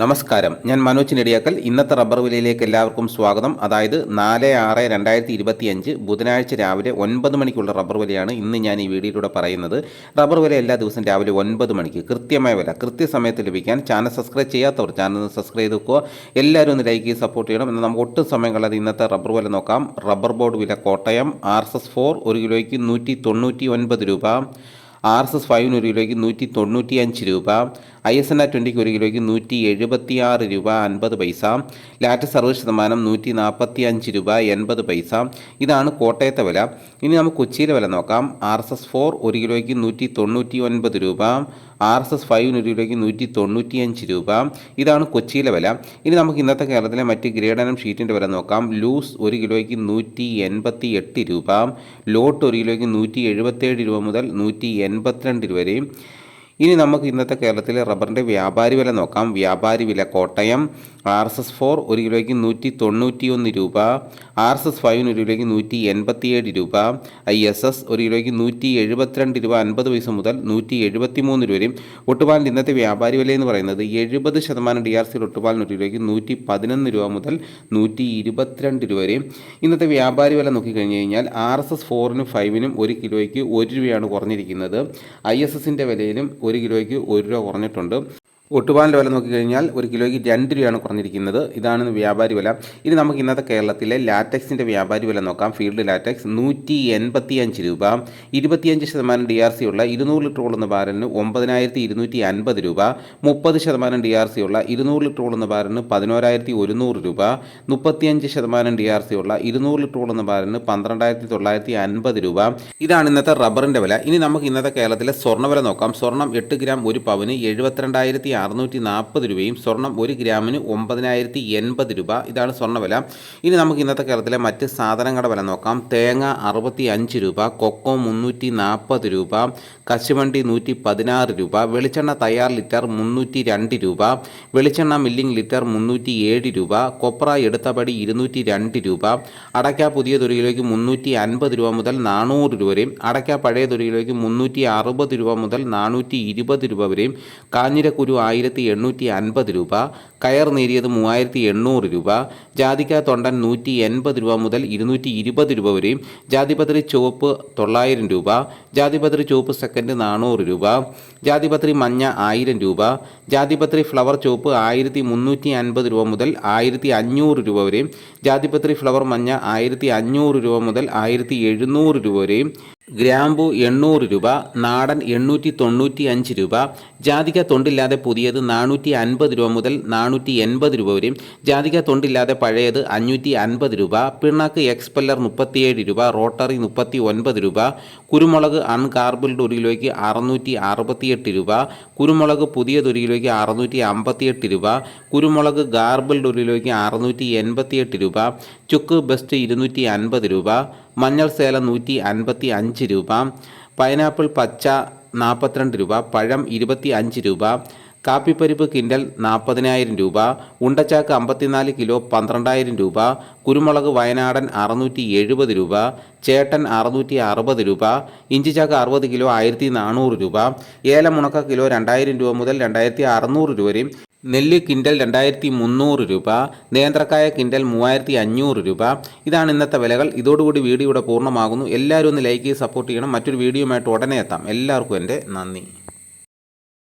നമസ്കാരം. ഞാൻ മനോജ് നെടിയാക്കൽ. ഇന്നത്തെ റബ്ബർ വിലയിലേക്ക് എല്ലാവർക്കും സ്വാഗതം. അതായത് നാല് ആറ് രണ്ടായിരത്തി ഇരുപത്തി അഞ്ച് ബുധനാഴ്ച രാവിലെ ഒൻപത് മണിക്കുള്ള റബ്ബർ വിലയാണ് ഇന്ന് ഞാൻ ഈ വീഡിയോയിലൂടെ പറയുന്നത്. റബ്ബർ വില എല്ലാ ദിവസവും രാവിലെ ഒൻപത് മണിക്ക് കൃത്യമായ വില കൃത്യസമയത്ത് ലഭിക്കാൻ ചാനൽ സബ്സ്ക്രൈബ് ചെയ്യാത്തവർ ചാനൽ സബ്സ്ക്രൈബ് ചെയ്ത് വെക്കുക. എല്ലാവരും ഒന്ന് ലൈക്ക് ചെയ്ത് സപ്പോർട്ട് ചെയ്യണം. എന്നാൽ നമുക്ക് ഒട്ടും സമയം കളയാതെ ഇന്നത്തെ റബ്ബർ വില നോക്കാം. റബ്ബർ ബോർഡ് വില Kottayam R S S four ഒരു കിലോയ്ക്ക് നൂറ്റി തൊണ്ണൂറ്റി ഒൻപത് രൂപ ആർ എസ് എസ് ഫൈവിന് ഒരു കിലോയ്ക്ക് നൂറ്റി തൊണ്ണൂറ്റി അഞ്ച് രൂപ ഐ എസ് എൻ ആർ ട്വന്റിക്ക് ഒരു കിലോയ്ക്ക് നൂറ്റി എഴുപത്തി ആറ് രൂപ അൻപത് പൈസ. ലാറ്റ് സർവ ശതമാനം നൂറ്റി നാൽപ്പത്തി അഞ്ച് രൂപ എൺപത് പൈസ. ഇതാണ് കോട്ടയത്തെ വില. ഇനി നമുക്ക് കൊച്ചിയിലെ വില നോക്കാം. ആർ എസ് എസ് ഫോർ ഒരു കിലോയ്ക്ക് നൂറ്റി തൊണ്ണൂറ്റി ഒൻപത് രൂപ. ആർ എസ് എസ് ഫൈവിന് ഒരു കിലോയ്ക്ക് നൂറ്റി തൊണ്ണൂറ്റി അഞ്ച് രൂപ. ഇതാണ് കൊച്ചിയിലെ വില. ഇനി നമുക്ക് ഇന്നത്തെ കേരളത്തിലെ മറ്റ് ഗ്രേഡനം ഷീറ്റിന്റെ വില നോക്കാം. ലൂസ് ഒരു കിലോയ്ക്ക് നൂറ്റി എൺപത്തി എട്ട് രൂപ. ലോട്ട് ഒരു കിലോയ്ക്ക് നൂറ്റി എഴുപത്തേഴ് രൂപ മുതൽ നൂറ്റി എൺപത്തിരണ്ട് രൂപ വരെയും ഇനി നമുക്ക് ഇന്നത്തെ കേരളത്തിലെ റബ്ബറിന്റെ വ്യാപാരി വില നോക്കാം. വ്യാപാരി വില Kottayam R S S four ഒരു കിലോയ്ക്ക് നൂറ്റി തൊണ്ണൂറ്റി ഒന്ന് രൂപ ആർ എസ് എസ് ഫൈവിന് ഒരു കിലോയ്ക്ക് നൂറ്റി എൺപത്തിയേഴ് രൂപ ഐ എസ് എസ് ഒരു കിലോയ്ക്ക് നൂറ്റി എഴുപത്തിരണ്ട് രൂപ അൻപത് പൈസ മുതൽ നൂറ്റി എഴുപത്തി മൂന്ന് രൂപ വരെയും. ഒട്ടുപാലിന്റെ ഇന്നത്തെ വ്യാപാരി വില എന്ന് പറയുന്നത് എഴുപത് ശതമാനം ഡി ആർ സിയിൽ ഒട്ടുപാലിന് ഒരു കിലോയ്ക്ക് നൂറ്റി പതിനൊന്ന് രൂപ മുതൽ നൂറ്റി ഇരുപത്തിരണ്ട് രൂപ വരെയും. ഇന്നത്തെ വ്യാപാരി വില നോക്കിക്കഴിഞ്ഞ് കഴിഞ്ഞാൽ ആർ എസ് എസ് ഫോറിനും ഫൈവിനും ഒരു കിലോയ്ക്ക് ഒരു രൂപയാണ് കുറഞ്ഞിരിക്കുന്നത്. ഐ എസ് എസിന്റെ വിലയിലും ഒരു കിലോയ്ക്ക് ഒരു രൂപ കുറഞ്ഞിട്ടുണ്ട്. ഒട്ടുപാലിന്റെ വില നോക്കിക്കഴിഞ്ഞാൽ ഒരു കിലോയ്ക്ക് രണ്ട് രൂപയാണ് കുറഞ്ഞിരിക്കുന്നത്. ഇതാണ് വ്യാപാരി വില. ഇനി നമുക്ക് ഇന്നത്തെ കേരളത്തിലെ ലാറ്റക്സിന്റെ വ്യാപാരി വില നോക്കാം. ഫീൽഡ് ലാറ്റക്സ് നൂറ്റി എൺപത്തി അഞ്ച് രൂപ. ഇരുപത്തിയഞ്ച് ശതമാനം ഡി ആർ സി ഉള്ള ഇരുന്നൂറ് ലിറ്റർ കൊള്ളുന്ന ബാരലിന് ഒമ്പതിനായിരത്തി ഇരുന്നൂറ്റി അൻപത് രൂപ. മുപ്പത് ശതമാനം ഡി ആർ സി ഉള്ള ഇരുന്നൂറ് ലിറ്റർ കൊള്ളുന്ന ബാരലിന് പതിനോരായിരത്തി ഒരുന്നൂറ് രൂപ. മുപ്പത്തിയഞ്ച് ശതമാനം ഡി ആർ സി ഉള്ള ഇരുന്നൂറ് ലിറ്റർ കൊള്ളുന്ന ബാരലിന് പന്ത്രണ്ടായിരത്തി തൊള്ളായിരത്തി അൻപത് രൂപ. ഇതാണ് ഇന്നത്തെ റബ്ബറിന്റെ വില. ഇനി നമുക്ക് ഇന്നത്തെ കേരളത്തിലെ സ്വർണവില നോക്കാം. സ്വർണം എട്ട് ഗ്രാം ഒരു പവന് എഴുപത്തിരണ്ടായിരത്തി അറുന്നൂറ്റി നാൽപ്പത് രൂപയും സ്വർണം ഒരു ഗ്രാമിന് ഒമ്പതിനായിരത്തി എൺപത് രൂപ. ഇതാണ് സ്വർണവില ഇനി നമുക്ക് ഇന്നത്തെ കേരളത്തിലെ മറ്റ് സാധനങ്ങളുടെ വില നോക്കാം. തേങ്ങ അറുപത്തി അഞ്ച് രൂപ കൊക്കോ മുന്നൂറ്റി നാൽപ്പത് രൂപ കശുവണ്ടി നൂറ്റി പതിനാറ് രൂപ വെളിച്ചെണ്ണ തയ്യാർ ലിറ്റർ മുന്നൂറ്റി രണ്ട് രൂപ വെളിച്ചെണ്ണ മില്ലിംഗ് ലിറ്റർ മുന്നൂറ്റി ഏഴ് രൂപ കൊപ്ര എടുത്തപടി ഇരുന്നൂറ്റി രണ്ട് രൂപ അടയ്ക്ക പുതിയ തൊരിയിലേക്ക് മുന്നൂറ്റി അൻപത് രൂപ മുതൽ നാനൂറ് രൂപ വരെയും അടയ്ക്ക പഴയ തൊരിയിലേക്ക് മുന്നൂറ്റി അറുപത് രൂപ മുതൽ നാനൂറ്റി ഇരുപത് രൂപ വരെയും കാഞ്ഞിരക്കുരു ആയിരത്തി എണ്ണൂറ്റി അൻപത് രൂപ കയർ നേരിയത് മൂവായിരത്തി എണ്ണൂറ് രൂപ ജാതിക്ക തൊണ്ടൻ നൂറ്റി എൺപത് രൂപ മുതൽ ഇരുന്നൂറ്റി ഇരുപത് രൂപ വരെയും ജാതിപത്രി ചുവപ്പ് തൊള്ളായിരം രൂപ ജാതിപത്രി ചുവപ്പ് സെക്കൻഡ് നാനൂറ് രൂപ ജാതിപത്രി മഞ്ഞ ആയിരം രൂപ ജാതിപത്രി ഫ്ലവർ ചുവപ്പ് ആയിരത്തി മുന്നൂറ്റി അൻപത് രൂപ മുതൽ ആയിരത്തി അഞ്ഞൂറ് രൂപ വരെയും ജാതിപത്രി ഫ്ലവർ മഞ്ഞ ആയിരത്തി അഞ്ഞൂറ് രൂപ മുതൽ ആയിരത്തി എഴുന്നൂറ് രൂപ വരെയും ഗ്രാമ്പു എണ്ണൂറ് രൂപ നാടൻ എണ്ണൂറ്റി തൊണ്ണൂറ്റി അഞ്ച് രൂപ ജാതിക തൊണ്ടില്ലാതെ പുതിയത് നാനൂറ്റി അൻപത് രൂപ മുതൽ നാനൂറ്റി എൺപത് രൂപ വരെയും ജാതിക തൊണ്ടില്ലാതെ പഴയത് അഞ്ഞൂറ്റി അൻപത് രൂപ പിണ്ണാക്ക് എക്സ്പെല്ലർ മുപ്പത്തിയേഴ് രൂപ റോട്ടറി മുപ്പത്തി ഒൻപത് രൂപ കുരുമുളക് അൺകാർബിൾഡ് ഒരു കിലോയ്ക്ക് അറുന്നൂറ്റി അറുപത്തിയെട്ട് രൂപ കുരുമുളക് പുതിയത് ഒരു കിലോയ്ക്ക് അറുന്നൂറ്റി അമ്പത്തിയെട്ട് രൂപ കുരുമുളക് ഗാർബിൾഡ് ഒരു കിലോയ്ക്ക് അറുന്നൂറ്റി എൺപത്തിയെട്ട് രൂപ ചുക്ക് ബെസ്റ്റ് ഇരുന്നൂറ്റി അൻപത് രൂപ മഞ്ഞൾ സേല നൂറ്റി അൻപത്തി അഞ്ച് രൂപ പൈനാപ്പിൾ പച്ച നാൽപ്പത്തിരണ്ട് രൂപ പഴം ഇരുപത്തി അഞ്ച് രൂപ കാപ്പിപ്പരിപ്പ് കിൻഡൽ നാൽപ്പതിനായിരം രൂപ ഉണ്ടച്ചാക്ക് അമ്പത്തിനാല് കിലോ പന്ത്രണ്ടായിരം രൂപ കുരുമുളക് വയനാടൻ അറുന്നൂറ്റി എഴുപത് രൂപ ചേട്ടൻ അറുന്നൂറ്റി അറുപത് രൂപ ഇഞ്ചിച്ചാക്ക് അറുപത് കിലോ ആയിരത്തി നാനൂറ് രൂപ ഏലമുണക്ക കിലോ രണ്ടായിരം രൂപ മുതൽ രണ്ടായിരത്തി അറുന്നൂറ് രൂപ വരെയും നെല്ല് കിൻഡൽ രണ്ടായിരത്തി മുന്നൂറ് രൂപ നേന്ത്രക്കായ കിൻഡൽ മൂവായിരത്തി അഞ്ഞൂറ് രൂപ. ഇതാണ് ഇന്നത്തെ വിലകൾ. ഇതോടുകൂടി വീഡിയോ ഇവിടെ പൂർണമാകുന്നു. എല്ലാവരും ഒന്ന് ലൈക്ക് ചെയ്ത് സപ്പോർട്ട് ചെയ്യണം. മറ്റൊരു വീഡിയോയുമായിട്ട് ഉടനെ എത്താം. എല്ലാവർക്കും എന്റെ നന്ദി.